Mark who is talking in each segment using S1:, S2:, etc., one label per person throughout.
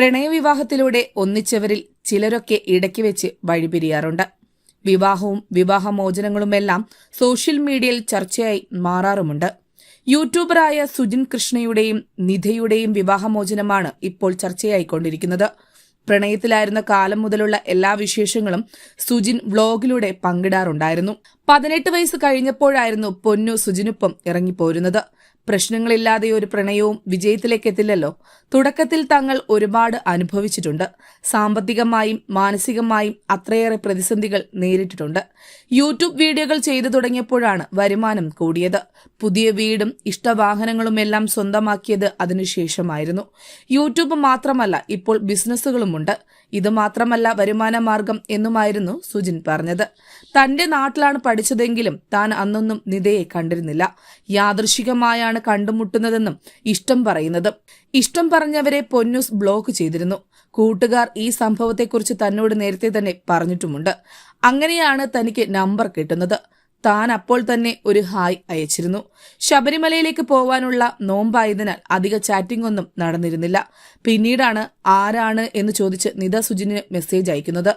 S1: പ്രണയവിവാഹത്തിലൂടെ ഒന്നിച്ചവരിൽ ചിലരൊക്കെ ഇടയ്ക്ക് വെച്ച് വഴിപിരിയാറുണ്ട്. വിവാഹവും വിവാഹമോചനങ്ങളുമെല്ലാം സോഷ്യൽ മീഡിയയിൽ ചർച്ചയായി മാറാറുമുണ്ട്. യൂട്യൂബറായ സുജിൻ കൃഷ്ണയുടെയും നിധയുടെയും വിവാഹമോചനമാണ് ഇപ്പോൾ ചർച്ചയായിക്കൊണ്ടിരിക്കുന്നത്. പ്രണയത്തിലായിരുന്ന കാലം മുതലുള്ള എല്ലാ വിശേഷങ്ങളും സുജിൻ വ്ലോഗിലൂടെ പങ്കിടാറുണ്ടായിരുന്നു. പതിനെട്ട് വയസ്സ് കഴിഞ്ഞപ്പോഴായിരുന്നു പൊന്നു സുജിനൊപ്പം ഇറങ്ങിപ്പോരുന്നത്. പ്രശ്നങ്ങളില്ലാതെ ഒരു പ്രണയവും വിജയത്തിലേക്ക് എത്തില്ലല്ലോ തുടക്കത്തിൽ തങ്ങൾ ഒരുപാട് അനുഭവിച്ചിട്ടുണ്ട്. സാമ്പത്തികമായും മാനസികമായും അത്രയേറെ പ്രതിസന്ധികൾ നേരിട്ടിട്ടുണ്ട്. യൂട്യൂബ് വീഡിയോകൾ ചെയ്തു തുടങ്ങിയപ്പോഴാണ് വരുമാനം കൂടിയത്. പുതിയ വീടും ഇഷ്ടവാഹനങ്ങളുമെല്ലാം സ്വന്തമാക്കിയത് അതിനുശേഷമായിരുന്നു. യൂട്യൂബ് മാത്രമല്ല ഇപ്പോൾ ബിസിനസ്സുകളുമുണ്ട്. ഇത് മാത്രമല്ല വരുമാന മാർഗം എന്നുമായിരുന്നു സുജിൻ പറഞ്ഞത്. തന്റെ നാട്ടിലാണ് പഠിച്ചതെങ്കിലും താൻ അന്നൊന്നും നിതയെ കണ്ടിരുന്നില്ല. യാദൃശികമായാണ് കണ്ടുമുട്ടുന്നതെന്നും ഇഷ്ടം പറയുന്നത്. ഇഷ്ടം പറഞ്ഞവരെ പൊന്നൂസ് ബ്ലോക്ക് ചെയ്തിരുന്നു. കൂട്ടുകാർ ഈ സംഭവത്തെക്കുറിച്ച് തന്നോട് നേരത്തെ തന്നെ പറഞ്ഞിട്ടുമുണ്ട്. അങ്ങനെയാണ് തനിക്ക് നമ്പർ കിട്ടുന്നത്. താൻ അപ്പോൾ തന്നെ ഒരു ഹായ് അയച്ചിരുന്നു. ശബരിമലയിലേക്ക് പോവാനുള്ള നോമ്പായതിനാൽ അധിക ചാറ്റിംഗ് ഒന്നും നടന്നിരുന്നില്ല. പിന്നീടാണ് ആരാണ് എന്ന് ചോദിച്ച് നിത സുജിന് മെസ്സേജ് അയക്കുന്നത്.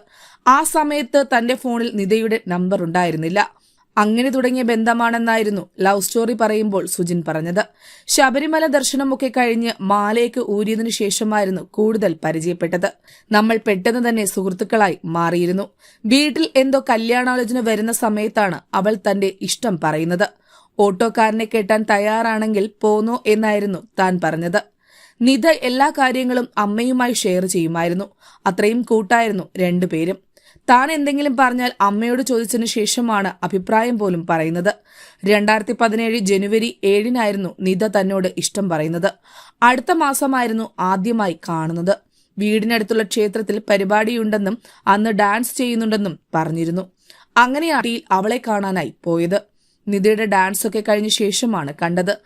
S1: ആ സമയത്ത് തന്റെ ഫോണിൽ നിതയുടെ നമ്പർ ഉണ്ടായിരുന്നില്ല. അങ്ങനെ തുടങ്ങിയ ബന്ധമാണെന്നായിരുന്നു ലവ് സ്റ്റോറി പറയുമ്പോൾ സുജിൻ പറഞ്ഞത്. ശബരിമല ദർശനമൊക്കെ കഴിഞ്ഞ് മാലയ്ക്ക് ഊരിയതിനു ശേഷമായിരുന്നു കൂടുതൽ പരിചയപ്പെട്ടത്. നമ്മൾ പെട്ടെന്ന് തന്നെ സുഹൃത്തുക്കളായി മാറിയിരുന്നു. വീട്ടിൽ എന്തോ കല്യാണാലോചന വരുന്ന സമയത്താണ് അവൾ തന്റെ ഇഷ്ടം പറയുന്നത്. ഓട്ടോക്കാരനെ കെട്ടാൻ തയ്യാറാണെങ്കിൽ പോന്നോ എന്നായിരുന്നു താൻ പറഞ്ഞത്. നിധ എല്ലാ കാര്യങ്ങളും അമ്മയുമായി ഷെയർ ചെയ്യുമായിരുന്നു. അത്രയും കൂട്ടായിരുന്നു രണ്ടുപേരും താൻ എന്തെങ്കിലും പറഞ്ഞാൽ അമ്മയോട് ചോദിച്ചതിനു ശേഷമാണ് അഭിപ്രായം പോലും പറയുന്നത്. രണ്ടായിരത്തി പതിനേഴ് ജനുവരി ഏഴിനായിരുന്നു നിത തന്നോട് ഇഷ്ടം പറയുന്നത്. അടുത്ത മാസമായിരുന്നു ആദ്യമായി കാണുന്നത്. വീടിനടുത്തുള്ള ക്ഷേത്രത്തിൽ പരിപാടിയുണ്ടെന്നും അന്ന് ഡാൻസ് ചെയ്യുന്നുണ്ടെന്നും പറഞ്ഞിരുന്നു. അങ്ങനെയാണ് അവളെ കാണാനായി പോയത്. നിതയുടെ ഡാൻസ് ഒക്കെ കഴിഞ്ഞ ശേഷമാണ് കണ്ടത്.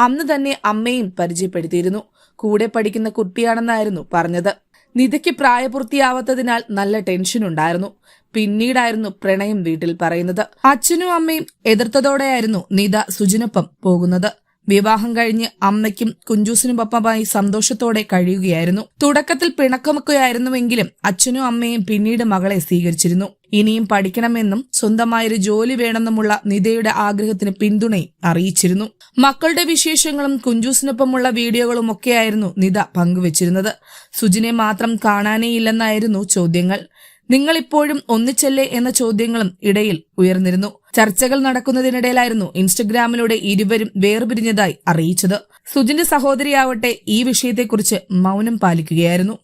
S1: അന്ന് തന്നെ അമ്മയും പരിചയപ്പെടുത്തിയിരുന്നു. കൂടെ പഠിക്കുന്ന കുട്ടിയാണെന്നായിരുന്നു പറഞ്ഞത്. നിധിക്ക് പ്രായപൂർത്തിയാവാത്തതിനാൽ നല്ല ടെൻഷൻ ഉണ്ടായിരുന്നു. പിന്നീടായിരുന്നു പ്രണയം വീട്ടിൽ പറയുന്നത്. അച്ഛനും അമ്മയും എതിർത്തതോടെയായിരുന്നു നിത സുജിനൊപ്പം പോകുന്നത്. വിവാഹം കഴിഞ്ഞ് അമ്മയ്ക്കും കുഞ്ചൂസിനും പപ്പമായി സന്തോഷത്തോടെ കഴിയുകയായിരുന്നു. തുടക്കത്തിൽ പിണക്കമൊക്കെയായിരുന്നുവെങ്കിലും അച്ഛനും അമ്മയും പിന്നീട് മകളെ സ്വീകരിച്ചിരുന്നു. ഇനിയും പഠിക്കണമെന്നും സ്വന്തമായൊരു ജോലി വേണമെന്നുമുള്ള നിതയുടെ ആഗ്രഹത്തിന് പിന്തുണയും അറിയിച്ചിരുന്നു. മക്കളുടെ വിശേഷങ്ങളും കുഞ്ചൂസിനൊപ്പമുള്ള വീഡിയോകളും ഒക്കെയായിരുന്നു നിത പങ്കുവച്ചിരുന്നത്. സുജിനെ മാത്രം കാണാനേയില്ലെന്നായിരുന്നു ചോദ്യങ്ങൾ. നിങ്ങൾ ഇപ്പോഴും ഒന്നിച്ചല്ലേ എന്ന ചോദ്യങ്ങളും ഇടയിൽ ഉയർന്നിരുന്നു. ചർച്ചകൾ നടക്കുന്നതിനിടയിലായിരുന്നു ഇൻസ്റ്റഗ്രാമിലൂടെ ഇരുവരും വേർപിരിഞ്ഞതായി അറിയിച്ചത്. സുജിന്റെ സഹോദരിയാവട്ടെ ഈ വിഷയത്തെക്കുറിച്ച് മൗനം പാലിക്കുകയായിരുന്നു.